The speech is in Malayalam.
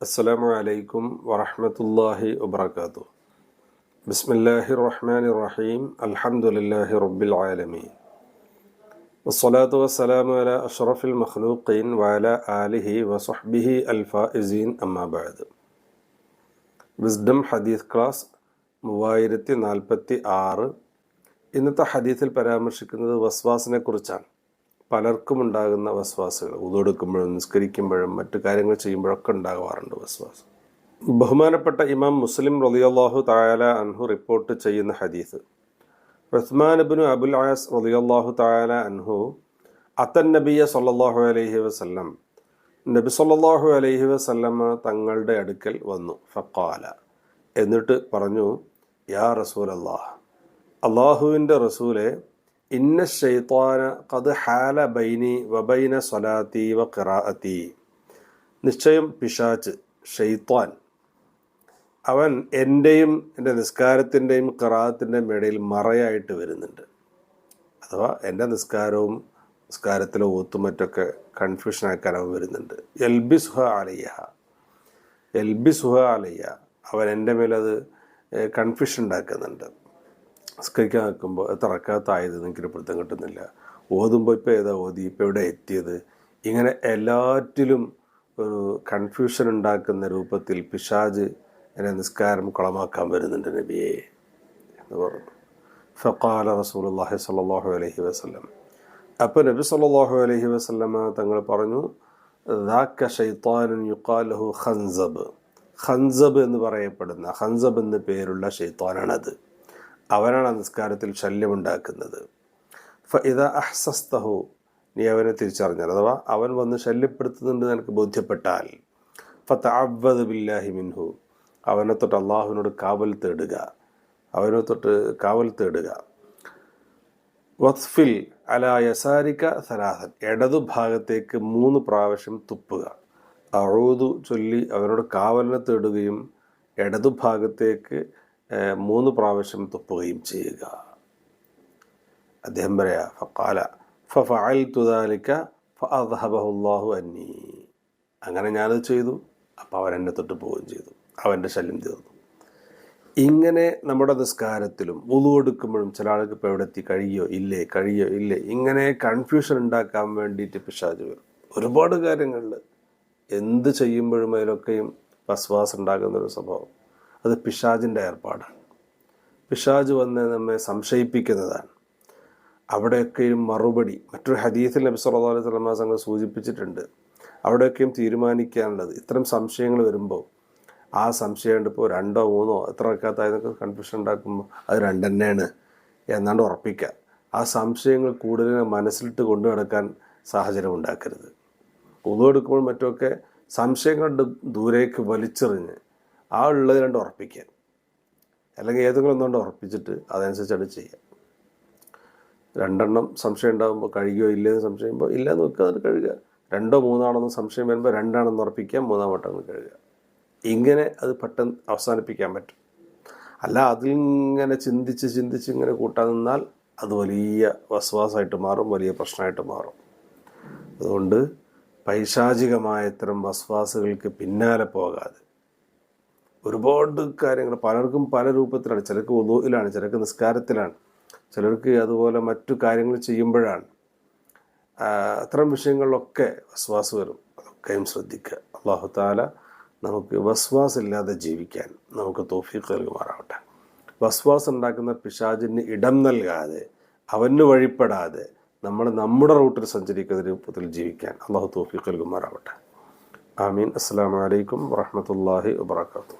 السلام عليكم ورحمة الله وبركاته بسم الله الرحمن الرحيم الحمد لله رب العالمين والصلاة والسلام على أشرف المخلوقين وعلى آله وصحبه الفائزين أما بعد വിസ്ഡം ഹദീസ് ക്ലാസ് മൂവായിരത്തി നാൽപ്പത്തി ആറ് ഇന്നത്തെ ഹദീസിൽ പരാമർശിക്കുന്നത് വസ്വാസിനെ കുറിച്ചാണ് പലർക്കും ഉണ്ടാകുന്ന വസ്വാസുകൾ. ഉതൊടുക്കുമ്പോഴും നിസ്കരിക്കുമ്പോഴും മറ്റു കാര്യങ്ങൾ ചെയ്യുമ്പോഴൊക്കെ ഉണ്ടാകാറുണ്ട് വസ്വാസം. ബഹുമാനപ്പെട്ട ഇമാം മുസ്ലിം റളിയല്ലാഹു തായാല അൻഹു റിപ്പോർട്ട് ചെയ്യുന്ന ഹദീസ്. ഇബ്നു അബുൽ ആസ് റളിയല്ലാഹു തായാല അൻഹു അത്തൻ നബിയ സല്ലല്ലാഹു അലൈഹി വസല്ലം നബി സല്ലല്ലാഹു അലൈഹി വസല്ലമ തങ്ങളുടെ അടുക്കൽ വന്നു. ഫക്കാല എന്നിട്ട് പറഞ്ഞു യാ റസൂൽ അള്ളാഹ് അള്ളാഹുവിന്റെ റസൂലെ ഇന്ന ഷെയ്ത്താന കത് ഹാല ബൈനി വബൈന സൊലാത്തി വ ഖിറാഅത്തി. നിശ്ചയം പിശാച്ച് ഷെയ്ത്താൻ അവൻ എന്റെയും എന്റെ നിസ്കാരത്തിന്റെയും ഖിറാഅത്തിന്റെയും ഇടയിൽ മറയായിട്ട് വരുന്നുണ്ട്. അഥവാ എന്റെ നിസ്കാരവും നിസ്കാരത്തിലെ ഓത്തും മറ്റൊക്കെ കൺഫ്യൂഷൻ ആക്കാൻ അവൻ വരുന്നുണ്ട്. എൽബി സുഹ അലയ്യ. എൽബി സുഹ അലയ്യ. അവൻ എന്റെ മേലത് കൺഫ്യൂഷൻ ഉണ്ടാക്കുന്നുണ്ട് നിസ്കരിക്കാൻ നിൽക്കുമ്പോൾ എത്ര റക്കാത്തായത് എനിക്കൊരു പിടുത്തം കിട്ടുന്നില്ല. ഓതുമ്പോൾ ഇപ്പോൾ ഏതാ ഓതി? ഇപ്പോൾ എവിടെ എത്തിയത്? ഇങ്ങനെ എല്ലാറ്റിലും ഒരു കൺഫ്യൂഷൻ ഉണ്ടാക്കുന്ന രൂപത്തിൽ പിശാജ് എന്നെ നിസ്കാരം കുളമാക്കാൻ വരുന്നുണ്ട് നബിയെ എന്ന് പറഞ്ഞു. ഫക്കാല റസൂലുള്ളാഹി സ്വല്ലല്ലാഹു അലഹി വസ്ലം അപ്പോൾ നബി സല്ലാഹു അലഹി വസല്ലമ തങ്ങൾ പറഞ്ഞു ദാക്ക യുഖാലഹു ഖൻസബ്. ഖൻസബ് എന്ന് പറയപ്പെടുന്ന ഖൻസബ് എന്ന പേരുള്ള ഷെയ്ത്താനാണത് അവനാണ് ആ നിസ്കാരത്തിൽ ശല്യമുണ്ടാക്കുന്നത്. ഫ അഹ്സസ്തഹു നീ അവനെ തിരിച്ചറിഞ്ഞാൽ. അഥവാ അവൻ വന്ന് ശല്യപ്പെടുത്തുന്നുണ്ട് നിനക്ക് ബോധ്യപ്പെട്ടാൽ ഫത്ത് ബില്ലാഹി മിൻഹു അവനെ തൊട്ട് അള്ളാഹുവിനോട് കാവൽ തേടുക. അവനെ തൊട്ട് കാവൽ തേടുക. വസ്ഫിൽ അല യസാരിക ഇടതു ഭാഗത്തേക്ക് മൂന്ന് പ്രാവശ്യം തുപ്പുക. അഴുതു ചൊല്ലി അവനോട് കാവലിനെ തേടുകയും ഇടതു ഭാഗത്തേക്ക് മൂന്ന് പ്രാവശ്യം തുപ്പുകയും ചെയ്യുക. അദ്ദേഹം പറയാ ഫക്കാല ഫഅൽ തുദാലിക്ക ഫഅദ്ഹബഹുല്ലാഹു അന്നി. അങ്ങനെ ഞാനത് ചെയ്തു. അപ്പോൾ അവൻ എന്നെ തൊട്ട് പോവുകയും ചെയ്തു. അവന്റെ ശല്യം തീർന്നു. ഇങ്ങനെ നമ്മുടെ നിസ്കാരത്തിലും ഉളു എടുക്കുമ്പോഴും ചില ആൾക്ക് ഇപ്പോൾ എവിടെ എത്തി കഴിയോ? ഇല്ലേ? കഴിയോ? ഇല്ലേ? ഇങ്ങനെ കൺഫ്യൂഷൻ ഉണ്ടാക്കാൻ വേണ്ടിയിട്ട് പിശാജ് വരും. ഒരുപാട് കാര്യങ്ങളിൽ എന്ത് ചെയ്യുമ്പോഴും അതിലൊക്കെയും വസ്വാസം ഉണ്ടാകുന്ന ഒരു സ്വഭാവം. അത് പിശാജിന്റെ ഏർപ്പാടാണ്. പിശാജ് വന്ന് നമ്മെ സംശയിപ്പിക്കുന്നതാണ്. അവിടെയൊക്കെയും മറുപടി മറ്റൊരു ഹദീസിൽ നബി സല്ലല്ലാഹു അലൈഹി വസല്ലം സംഘം സൂചിപ്പിച്ചിട്ടുണ്ട്. അവിടെയൊക്കെയും തീരുമാനിക്കാനുള്ളത് ഇത്തരം സംശയങ്ങൾ വരുമ്പോൾ ആ സംശയം ഇപ്പോൾ രണ്ടോ മൂന്നോ എത്ര വെക്കാത്തായതൊക്കെ കൺഫ്യൂഷൻ ഉണ്ടാക്കുമ്പോൾ അത് രണ്ടെണ്ണയാണ് എന്നാണ്ട് ഉറപ്പിക്കുക. ആ സംശയങ്ങൾ കൂടുതൽ മനസ്സിലിട്ട് കൊണ്ടു നടക്കാൻ സാഹചര്യം ഉണ്ടാക്കരുത്. ഉള്ളെടുക്കുമ്പോൾ മറ്റുമൊക്കെ സംശയങ്ങളുടെ ദൂരേക്ക് വലിച്ചെറിഞ്ഞ് ആ ഉള്ളത് രണ്ട് ഉറപ്പിക്കാൻ. അല്ലെങ്കിൽ ഏതെങ്കിലും ഒന്നുകൊണ്ട് ഉറപ്പിച്ചിട്ട് അതനുസരിച്ചാണ് ചെയ്യുക രണ്ടെണ്ണം സംശയം ഉണ്ടാകുമ്പോൾ കഴുകിയോ ഇല്ലയെന്ന് ഇല്ല ഇല്ലയെന്ന് വെക്കുക അത് കഴുകുക. രണ്ടോ മൂന്നാണെന്ന് സംശയം വരുമ്പോൾ രണ്ടാണെന്ന് ഉറപ്പിക്കുക മൂന്നാം വട്ടം കഴുകുക. ഇങ്ങനെ അത് പെട്ടെന്ന് അവസാനിപ്പിക്കാൻ പറ്റും. അല്ല അതിങ്ങനെ ചിന്തിച്ച് ചിന്തിച്ച് ഇങ്ങനെ കൂട്ടാൻ നിന്നാൽ അത് വലിയ വസ്വാസമായിട്ട് മാറും വലിയ പ്രശ്നമായിട്ട് മാറും. അതുകൊണ്ട് പൈശാചികമായ ഇത്തരം വസ്വാസുകൾക്ക് പിന്നാലെ പോകാതെ ഒരുപാട് കാര്യങ്ങൾ പലർക്കും പല രൂപത്തിലാണ്. ചിലർക്ക് ഒതുവിലാണ് ചിലർക്ക് നിസ്കാരത്തിലാണ് ചിലർക്ക് അതുപോലെ മറ്റു കാര്യങ്ങൾ ചെയ്യുമ്പോഴാണ്. അത്തരം വിഷയങ്ങളിലൊക്കെ വസ്വാസ് വരും. അതൊക്കെയും ശ്രദ്ധിക്കുക. അള്ളാഹു താല നമുക്ക് വസ്വാസ് ഇല്ലാതെ ജീവിക്കാൻ നമുക്ക് തോഫീക്ക് നൽകുമാറാവട്ടെ. വസ്വാസ് ഉണ്ടാക്കുന്ന പിശാചിന് ഇടം നൽകാതെ അവന് വഴിപ്പെടാതെ നമ്മൾ നമ്മുടെ റൂട്ടിൽ സഞ്ചരിക്കുന്ന രൂപത്തിൽ ജീവിക്കാൻ അള്ളാഹു തോഫീക്ക് നൽകുമാറാവട്ടെ. ആമീൻ. അസ്സാം വലൈക്കും വാഹമത്തല്ലാഹി വാത്തു